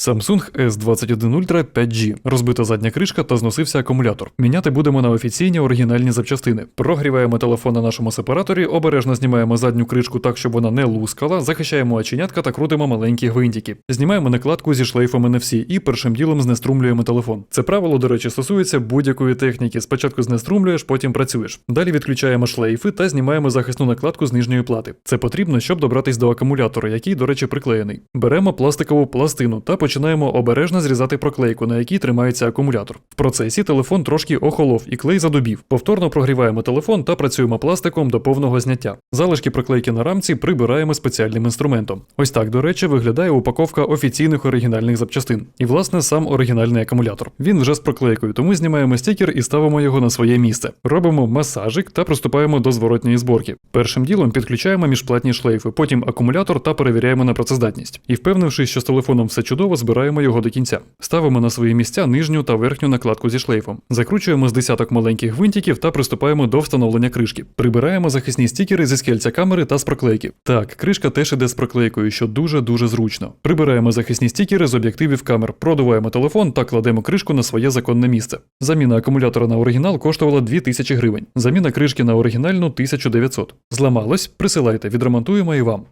Samsung S21 Ultra 5G. Розбита задня кришка та зносився акумулятор. Міняти будемо на офіційні оригінальні запчастини. Прогріваємо телефон на нашому сепараторі, обережно знімаємо задню кришку так, щоб вона не лускала, захищаємо оченятка та крутимо маленькі гвинтики. Знімаємо накладку зі шлейфом NFC і першим ділом знеструмлюємо телефон. Це правило, до речі, стосується будь-якої техніки. Спочатку знеструмлюєш, потім працюєш. Далі відключаємо шлейфи та знімаємо захисну накладку з нижньої плати. Це потрібно, щоб добратись до акумулятора, який, до речі, приклеєний. Беремо пластикову пластину та починаємо обережно зрізати проклейку, на якій тримається акумулятор. В процесі телефон трошки охолов і клей задубів. Повторно прогріваємо телефон та працюємо пластиком до повного зняття. Залишки проклейки на рамці прибираємо спеціальним інструментом. Ось так, до речі, виглядає упаковка офіційних оригінальних запчастин. І власне сам оригінальний акумулятор. Він вже з проклейкою, тому знімаємо стікер і ставимо його на своє місце. Робимо масажик та приступаємо до зворотньої зборки. Першим ділом підключаємо міжплатні шлейфи, потім акумулятор та перевіряємо на працездатність. І впевнившись, що з телефоном все чудово, збираємо його до кінця. Ставимо на свої місця нижню та верхню накладку зі шлейфом. Закручуємо з десяток маленьких гвинтиків та приступаємо до встановлення кришки. Прибираємо захисні стікери зі скельця камери та з проклейки. Так, кришка теж іде з проклейкою, що дуже дуже зручно. Прибираємо захисні стікери з об'єктивів камер, продуваємо телефон та кладемо кришку на своє законне місце. Заміна акумулятора на оригінал коштувала 2000 гривень. Заміна кришки на оригінальну 1900. Зламалось? Присилайте, відремонтуємо і вам.